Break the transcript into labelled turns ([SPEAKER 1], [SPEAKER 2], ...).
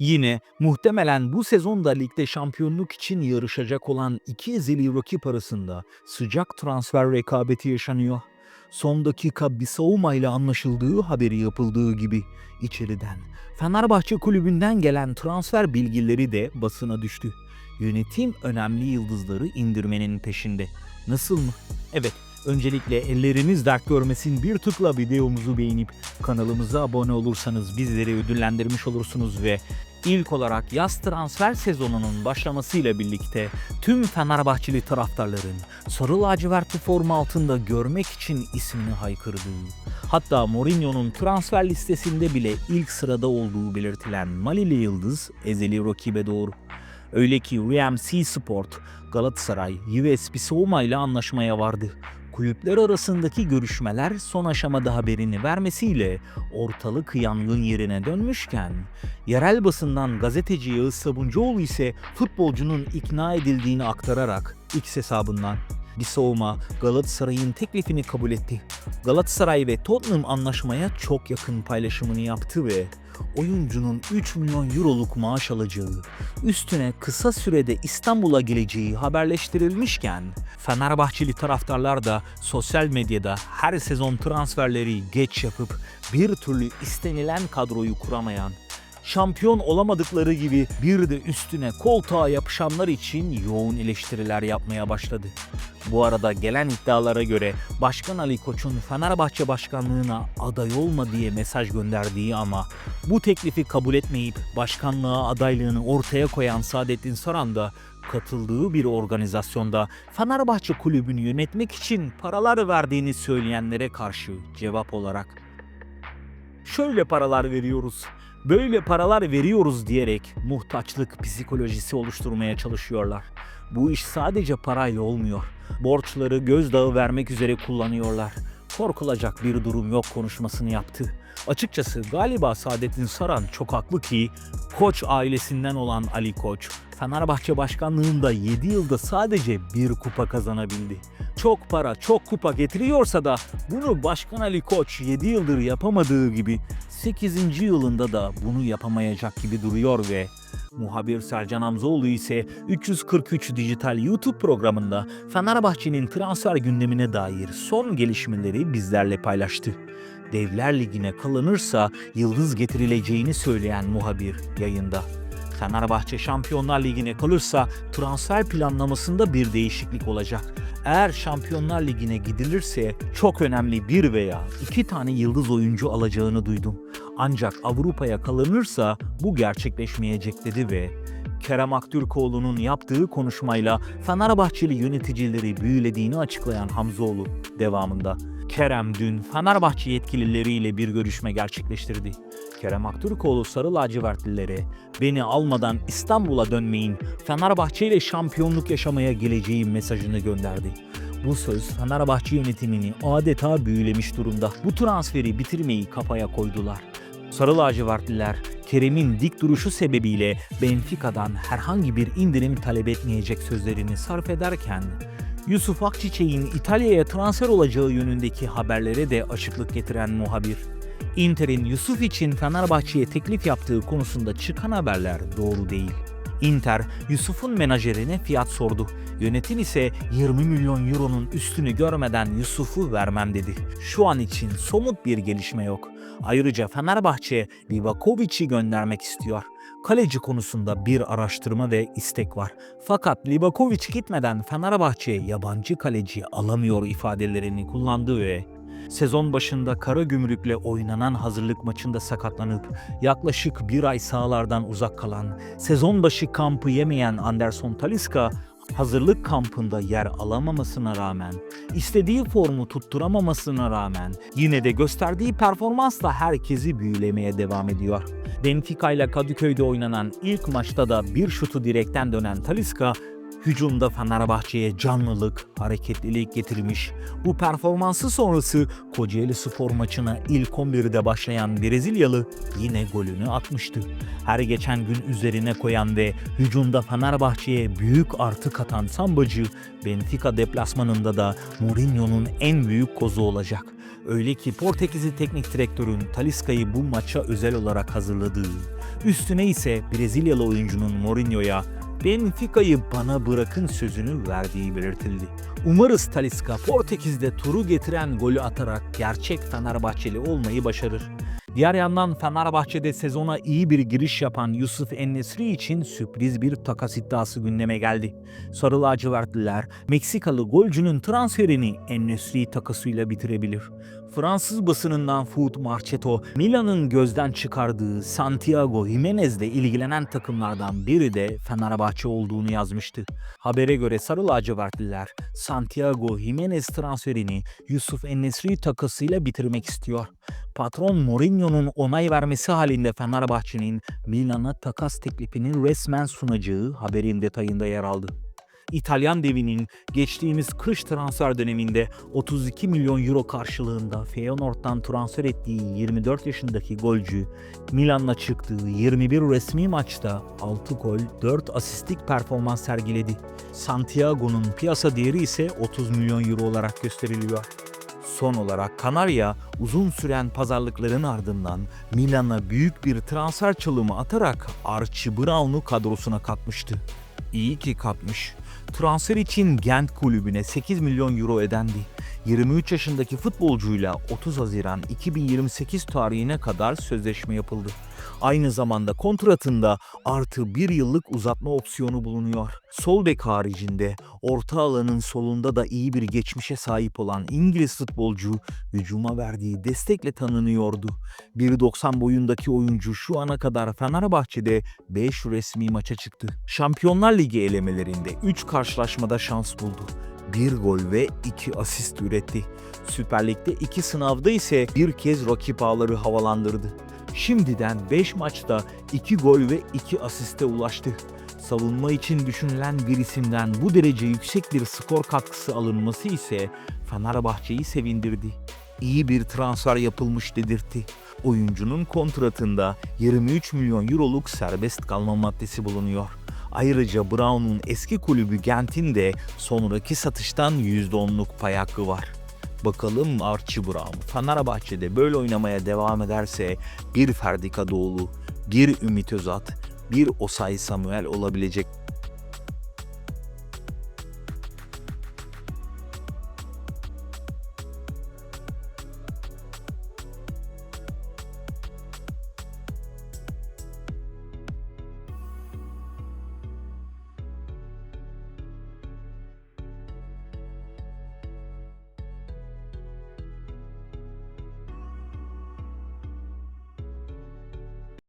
[SPEAKER 1] Yine muhtemelen bu sezonda ligde şampiyonluk için yarışacak olan iki ezeli rakip arasında sıcak transfer rekabeti yaşanıyor. Son dakika bir savunmayla anlaşıldığı haberi yapıldığı gibi içeriden Fenerbahçe kulübünden gelen transfer bilgileri de basına düştü. Yönetim önemli yıldızları indirmenin peşinde. Nasıl mı? Evet, öncelikle elleriniz dert görmesin bir tıkla videomuzu beğenip kanalımıza abone olursanız bizleri ödüllendirmiş olursunuz ve ilk olarak yaz transfer sezonunun başlamasıyla birlikte tüm Fenerbahçeli taraftarların sarı lacivertli forma altında görmek için ismini haykırdığı, hatta Mourinho'nun transfer listesinde bile ilk sırada olduğu belirtilen Malili Yıldız ezeli rakibe doğru. Öyle ki RMC Sport, Galatasaray, US Bissouma ile anlaşmaya vardı. Kulüpler arasındaki görüşmeler son aşamada haberini vermesiyle ortalık yangın yerine dönmüşken, yerel basından gazeteci Yağız Sabuncuoğlu ise futbolcunun ikna edildiğini aktararak X hesabından Bissouma Galatasaray'ın teklifini kabul etti. Galatasaray ve Tottenham anlaşmaya çok yakın paylaşımını yaptı ve oyuncunun 3 milyon euroluk maaş alacağı, üstüne kısa sürede İstanbul'a geleceği haberleştirilmişken Fenerbahçeli taraftarlar da sosyal medyada her sezon transferleri geç yapıp bir türlü istenilen kadroyu kuramayan, şampiyon olamadıkları gibi bir de üstüne koltuğa yapışanlar için yoğun eleştiriler yapmaya başladı. Bu arada gelen iddialara göre Başkan Ali Koç'un Fenerbahçe başkanlığına aday olma diye mesaj gönderdiği ama bu teklifi kabul etmeyip başkanlığa adaylığını ortaya koyan Saadettin Saran da katıldığı bir organizasyonda Fenerbahçe kulübünü yönetmek için paralar verdiğini söyleyenlere karşı cevap olarak şöyle paralar veriyoruz, böyle paralar veriyoruz diyerek muhtaçlık psikolojisi oluşturmaya çalışıyorlar. Bu iş sadece parayla olmuyor. Borçları gözdağı vermek üzere kullanıyorlar. Korkulacak bir durum yok konuşmasını yaptı. Açıkçası galiba Saadettin Saran çok haklı ki Koç ailesinden olan Ali Koç Fenerbahçe başkanlığında 7 yılda sadece bir kupa kazanabildi. Çok para, çok kupa getiriyorsa da bunu Başkan Ali Koç 7 yıldır yapamadığı gibi 8. yılında da bunu yapamayacak gibi duruyor ve Muhabir Sercan Hamzoğlu ise 343 Dijital YouTube programında Fenerbahçe'nin transfer gündemine dair son gelişmeleri bizlerle paylaştı. Devler Ligi'ne kalınırsa yıldız getirileceğini söyleyen muhabir yayında. Fenerbahçe Şampiyonlar Ligi'ne kalırsa transfer planlamasında bir değişiklik olacak. Eğer Şampiyonlar Ligi'ne gidilirse çok önemli bir veya iki tane yıldız oyuncu alacağını duydum. Ancak Avrupa'ya kalınırsa bu gerçekleşmeyecek dedi ve Kerem Aktürkoğlu'nun yaptığı konuşmayla Fenerbahçeli yöneticileri büyülediğini açıklayan Hamzoğlu devamında. Kerem dün Fenerbahçe yetkilileriyle bir görüşme gerçekleştirdi. Kerem Aktürkoğlu sarı lacivertlilere beni almadan İstanbul'a dönmeyin, Fenerbahçe ile şampiyonluk yaşamaya geleceğim mesajını gönderdi. Bu söz Fenerbahçe yönetimini adeta büyülemiş durumda. Bu transferi bitirmeyi kafaya koydular. Sarı lacivertliler Kerem'in dik duruşu sebebiyle Benfica'dan herhangi bir indirim talep etmeyecek sözlerini sarf ederken Yusuf Akçiçek'in İtalya'ya transfer olacağı yönündeki haberlere de açıklık getiren muhabir. Inter'in Yusuf için Fenerbahçe'ye teklif yaptığı konusunda çıkan haberler doğru değil. Inter, Yusuf'un menajerine fiyat sordu. Yönetim ise 20 milyon euronun üstünü görmeden Yusuf'u vermem dedi. Şu an için somut bir gelişme yok. Ayrıca Fenerbahçe Livakovic'i göndermek istiyor. Kaleci konusunda bir araştırma ve istek var. Fakat Livakovic gitmeden Fenerbahçe yabancı kaleci alamıyor ifadelerini kullandı ve sezon başında Karagümrük'le oynanan hazırlık maçında sakatlanıp yaklaşık bir ay sahalardan uzak kalan, sezon başı kampı yemeyen Anderson Talisca hazırlık kampında yer alamamasına rağmen, istediği formu tutturamamasına rağmen yine de gösterdiği performansla herkesi büyülemeye devam ediyor. Benfica ile Kadıköy'de oynanan ilk maçta da bir şutu direkten dönen Talisca hücumda Fenerbahçe'ye canlılık, hareketlilik getirmiş. Bu performansı sonrası Kocaeli Spor maçına ilk 11'de başlayan Brezilyalı yine golünü atmıştı. Her geçen gün üzerine koyan ve hücumda Fenerbahçe'ye büyük artı katan Sambacı, Benfica deplasmanında da Mourinho'nun en büyük kozu olacak. Öyle ki Portekizli teknik direktörün Talisca'yı bu maça özel olarak hazırladığı, üstüne ise Brezilyalı oyuncunun Mourinho'ya Benfica'yı bana bırakın sözünü verdiği belirtildi. Umarız Talisca Portekiz'de turu getiren golü atarak gerçek Fenerbahçeli olmayı başarır. Diğer yandan Fenerbahçe'de sezona iyi bir giriş yapan Yusuf Ennesri için sürpriz bir takas iddiası gündeme geldi. Sarı lacivertliler Meksikalı golcünün transferini Ennesri takasıyla bitirebilir. Fransız basınından Foot Marcheto, Milan'ın gözden çıkardığı Santiago Jimenez'le ilgilenen takımlardan biri de Fenerbahçe olduğunu yazmıştı. Habere göre Sarı lacivertliler Santiago Jimenez transferini Yusuf Ennesri takasıyla bitirmek istiyor. Patron Mourinho'nun onay vermesi halinde Fenerbahçe'nin Milan'a takas teklifini resmen sunacağı haberin detayında yer aldı. İtalyan devinin geçtiğimiz kış transfer döneminde 32 milyon euro karşılığında Feyenoord'dan transfer ettiği 24 yaşındaki golcü Milan'la çıktığı 21 resmi maçta 6 gol 4 asistlik performans sergiledi. Santiago'nun piyasa değeri ise 30 milyon euro olarak gösteriliyor. Son olarak Kanarya uzun süren pazarlıkların ardından Milan'a büyük bir transfer çalımı atarak Archie Brown'u kadrosuna katmıştı. İyi ki katmış. Transfer için Gent kulübüne 8 milyon euro ödendi. 23 yaşındaki futbolcuyla 30 Haziran 2028 tarihine kadar sözleşme yapıldı. Aynı zamanda kontratında artı bir yıllık uzatma opsiyonu bulunuyor. Sol bek haricinde orta alanın solunda da iyi bir geçmişe sahip olan İngiliz futbolcu hücuma verdiği destekle tanınıyordu. 1.90 boyundaki oyuncu şu ana kadar Fenerbahçe'de 5 resmi maça çıktı. Şampiyonlar Ligi elemelerinde 3 karşılaşmada şans buldu. 1 gol ve 2 asist üretti. Süper Lig'de 2 sınavda ise bir kez rakip ağları havalandırdı. Şimdiden 5 maçta 2 gol ve 2 asiste ulaştı. Savunma için düşünülen bir isimden bu derece yüksek bir skor katkısı alınması ise Fenerbahçe'yi sevindirdi. İyi bir transfer yapılmış dedirtti. Oyuncunun kontratında 23 milyon euroluk serbest kalma maddesi bulunuyor. Ayrıca Brown'un eski kulübü Gent'in de sonraki satıştan %10'luk pay hakkı var. Bakalım Archie Brown Fenerbahçe'de böyle oynamaya devam ederse bir Ferdi Kadıoğlu, bir Ümit Özat, bir Osay Samuel olabilecek